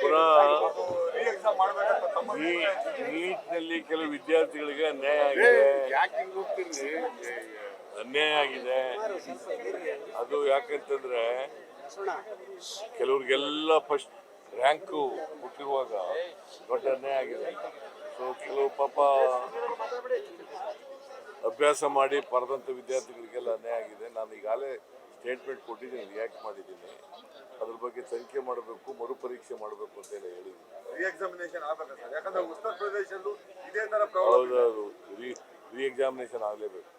ಪುನಃ ನೀಟ್ನಲ್ಲಿ ಕೆಲವು ವಿದ್ಯಾರ್ಥಿಗಳಿಗೆ ಅನ್ಯಾಯ ಆಗಿದೆ. ಅನ್ಯಾಯ ಆಗಿದೆ. ಅದು ಯಾಕಂತಂದ್ರೆ ಕೆಲವ್ರಿಗೆಲ್ಲ ಫಸ್ಟ್ ರ್ಯಾಂಕು ಹುಟ್ಟಿರುವಾಗ ದೊಡ್ಡ ಅನ್ಯಾಯ ಆಗಿದೆ. ಸೊ ಕೆಲವು ಪಾಪ ಅಭ್ಯಾಸ ಮಾಡಿ ಪರದಂತ ವಿದ್ಯಾರ್ಥಿಗಳಿಗೆಲ್ಲ ಅನ್ಯಾಯ ಆಗಿದೆ. ನಾನು ಈಗಾಗಲೇ ಸ್ಟೇಟ್ಮೆಂಟ್ ಕೊಟ್ಟಿದ್ದೀನಿ ರಿಯಾಕ್ಟ್ ಮಾಡಿದ್ದೀನಿ. ಅದ್ರ ಬಗ್ಗೆ ತನಿಖೆ ಮಾಡಬೇಕು ಮರುಪರೀಕ್ಷೆ ಮಾಡಬೇಕು ಅಂತ ಹೇಳಿ ಯಾಕಂದ್ರೆ ಉತ್ತರ ಪ್ರದೇಶಲ್ಲೂ ಇದೇ ತರ ಹೌದೌದು ರೀ ರೀ ಎಕ್ಸಾಮಿನೇಷನ್ ಆಗಲೇಬೇಕು.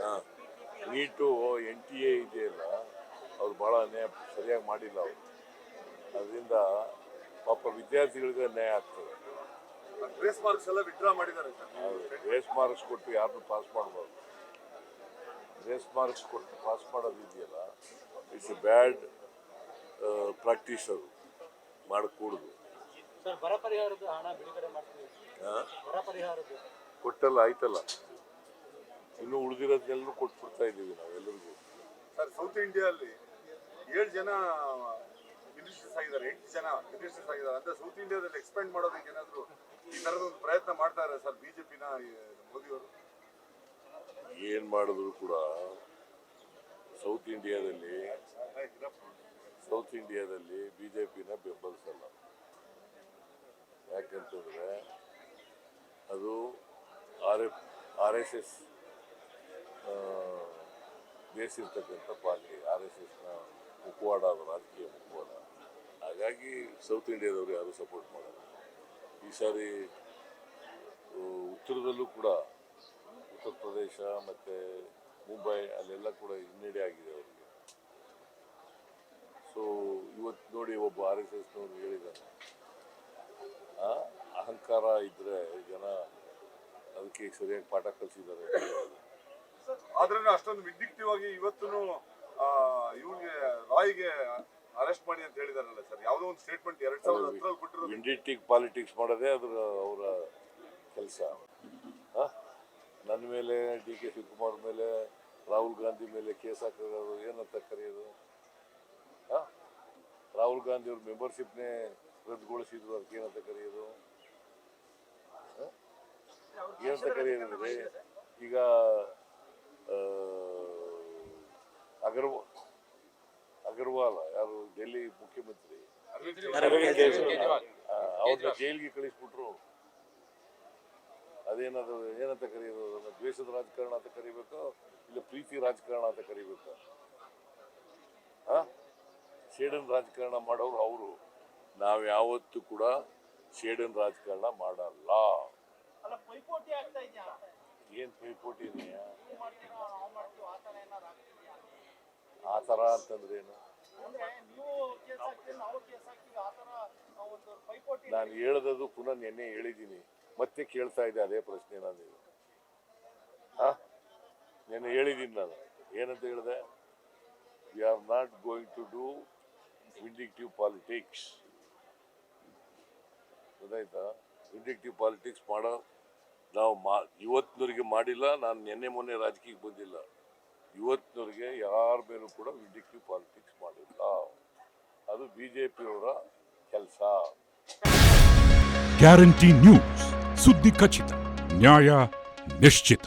ಹಾಂ. ನೀಟು ಎನ್ ಟಿ ಎ ಇದೆಯಲ್ಲ ಅವ್ರು ಭಾಳ ಅನ್ಯಾಯ ಸರಿಯಾಗಿ ಮಾಡಿಲ್ಲ ಅವರು. ಅದರಿಂದ ಪಾಪ ವಿದ್ಯಾರ್ಥಿಗಳಿಗೆ ಅನ್ಯಾಯ ಆಗ್ತದೆ. ಗ್ರೇಸ್ ಮಾರ್ಕ್ಸ್ ಎಲ್ಲ ವಿಡ್ರಾ ಮಾಡಿದ್ದಾರೆ ಸರ್. ಗ್ರೇಸ್ ಮಾರ್ಕ್ಸ್ ಕೊಟ್ಟು ಯಾರನ್ನು ಪಾಸ್ ಮಾಡಬಾರ್ದು. ಗ್ರೇಸ್ ಮಾರ್ಕ್ಸ್ ಕೊಟ್ಟು ಪಾಸ್ ಮಾಡೋದು ಇದೆಯಲ್ಲ ಇಟ್ಸ್ ಎ ಬ್ಯಾಡ್ ಪ್ರಾಕ್ಟೀಸ್ ಅದು. ಮಾಡಕೂಡದು. ಸರ್ ಬರ ಪರಿಹಾರದ ಹಣ ಬಿಡುಗಡೆ ಮಾಡ್ತೀವಿ. ಬರ ಪರಿಹಾರದ. ಕೊಟ್ಟಲ್ಲ ಆಯ್ತಲ್ಲ. ಇನ್ನು ಉಳಿದಿರೋದನ್ನೆಲ್ಲರೂ ಕೊಟ್ಬಿಡ್ತಾ ಇದ್ದೀವಿ ನಾವೆಲ್ಲರಿಗೂ ಸರ್ ಸೌತ್ ಇಂಡಿಯಾದಲ್ಲಿ ಏಳು ಜನ ಇಂಡಸ್ಟ್ರೀಸ್ ಆಗಿದ್ದಾರೆ ಎಂಟು ಜನ ಇಂಡಸ್ಟ್ರೀಸ್ ಆಗಿದ್ದಾರೆ. ಅಂದ್ರೆ ಸೌತ್ ಇಂಡಿಯಾದಲ್ಲಿ ಎಕ್ಸ್ಪೆಂಡ್ ಮಾಡೋದಕ್ಕೆ ಏನಾದರೂ ಈ ಥರದ ಒಂದು ಪ್ರಯತ್ನ ಮಾಡ್ತಾರೆ ಸರ್ ಬಿ ಸರ್ ಬಿಜೆಪಿನ ಮೋದಿಯವರು? ಏನು ಮಾಡಿದ್ರು ಕೂಡ ಸೌತ್ ಇಂಡಿಯಾದಲ್ಲಿ ಸೌತ್ ಇಂಡಿಯಾದಲ್ಲಿ ಬಿ ಜೆ ಪಿನ ಬೆಂಬಲಿಸಲ್ಲ. ಯಾಕಂತಂದ್ರೆ ಅದು R F, R S S ಬೇಸಿರ್ತಕ್ಕಂಥ party, R S ಎಸ್ನ ಮುಖವಾಡ ಅದು ರಾಜಕೀಯ ಮುಖವಾಡ. ಹಾಗಾಗಿ ಸೌತ್ ಇಂಡಿಯಾದವರು ಯಾರು ಸಪೋರ್ಟ್ ಮಾಡಲ್ಲ. ಈ ಸಾರಿ ಉತ್ತರದಲ್ಲೂ ಕೂಡ ಉತ್ತರ ಪ್ರದೇಶ ಮತ್ತು ಮುಂಬೈ ಅಲ್ಲೆಲ್ಲ ಕೂಡ ಹಿನ್ನಡೆ ಆಗಿದೆ ಅವರಿಗೆ. ಸೊ ಇವತ್ತು ನೋಡಿ ಒಬ್ಬ ಆರ್ ಎಸ್ ಎಸ್ನವ್ರು ಹೇಳಿದ್ದಾರೆ. ಅಹಂಕಾರ ಇದ್ರೆ ಜನ ಅದಕ್ಕೆ ಸರಿಯಾಗಿ ಪಾಠ ಕಲಿಸಿದ್ದಾರೆ ಆದ್ರೂ ಅಷ್ಟೊಂದು ವಿದ್ಯುಕ್ತವಾಗಿ ಇವತ್ತು ಇವ್ರಿಗೆ ರಾಯ್ಗೆ ಅರೆಸ್ಟ್ ಮಾಡಿ ಅಂತ ಹೇಳಿದಾರಲ್ಲ ಸರ್. ಯಾವುದೋ ಒಂದು ಸ್ಟೇಟ್ಮೆಂಟ್ ಎರಡ್ ಸಾವಿರದ ಹತ್ತರಲ್ಲಿ ವಿಂಡಿಟಿಕ್ ಪಾಲಿಟಿಕ್ಸ್ ಮಾಡೋದೇ ಅದ್ರ ಅವರ ಕೆಲಸ. ನನ್ನ ಮೇಲೆ ಡಿ ಕೆ ಶಿವಕುಮಾರ್ ಮೇಲೆ ರಾಹುಲ್ ಗಾಂಧಿ ಮೇಲೆ ಕೇಸ್ ಹಾಕೋದು ಏನಂತ ಕರೆಯೋದು? ರಾಹುಲ್ ಗಾಂಧಿ ಅವ್ರ ಮೆಂಬರ್ಶಿಪ್ನೇ ರದ್ದುಗೊಳಿಸಿದ್ರು ಅದಕ್ಕೆ ಏನಂತ ಕರೆಯೋದು? ಏನಂತ ಕರೆಯೋದಂದ್ರೆ ಈಗ ಆ, ಅಗರ್ವಾ ಅಗರ್ವಾಲ್ ಯಾರು ಡೆಲ್ಲಿ ಮುಖ್ಯಮಂತ್ರಿ. ಅವ್ರನ್ನ ಜೈಲಿಗೆ ಕಳಿಸ್ಬಿಟ್ರು. ಅದೇನದು ಏನಂತ ಕರೆಯೋದು? ಅದನ್ನ ದ್ವೇಷದ ರಾಜಕಾರಣ ಅಂತ ಕರಿಬೇಕು? ಇಲ್ಲ ಪ್ರೀತಿ ರಾಜಕಾರಣ ಅಂತ ಕರಿಬೇಕು. ಸೇಡನ್ ರಾಜಕಾರಣ ಮಾಡೋರು ಅವರು. ನಾವು ಯಾವತ್ತೂ ಕೂಡ ಸೇಡನ್ ರಾಜಕಾರಣ ಮಾಡಲ್ಲ. ಏನ್ ಪೈಪೋಟಿ ಆ ಥರ ಅಂತಂದ್ರೆ ಏನು? ನಾನು ಹೇಳದದು ಪುನಃ ನಿನ್ನೆ ಹೇಳಿದ್ದೀನಿ. ಮತ್ತೆ ಕೇಳ್ತಾ ಇದ್ದೆ ಅದೇ ಪ್ರಶ್ನೆ ನಾನು ನಿನ್ನೆ ಹೇಳಿದ್ದೀನಿ ನಾನು. ಏನಂತ ಹೇಳಿದೆ? We are not going to do vindictive politics ಗೊತ್ತಾಯ್ತಾ? ವಿಂಡಿಕ್ಟಿವ್ ಪಾಲಿಟಿಕ್ಸ್ ಮಾಡೋ ನಾವು ಮಾ, ಇವತ್ತಿನವರಿಗೆ ಮಾಡಿಲ್ಲ, ನಾನು ನಿನ್ನೆ ಮೊನ್ನೆ ರಾಜಕೀಯಕ್ಕೆ ಬಂದಿಲ್ಲ. ಇವತ್ತಿನವರಿಗೆ ಯಾರ ಮೇಲೂ ಕೂಡ ವಿಂಡಿಕ್ಟಿವ್ ಪಾಲಿಟಿಕ್ಸ್ ಮಾಡಿಲ್ಲ ಅದು ಬಿ ಜೆ ಪಿಯವರ ಕೆಲಸ. ಗ್ಯಾರಂಟಿ ನ್ಯೂಸ್ ಸುದ್ದಿ ಖಚಿತ ನ್ಯಾಯ ನಿಶ್ಚಿತ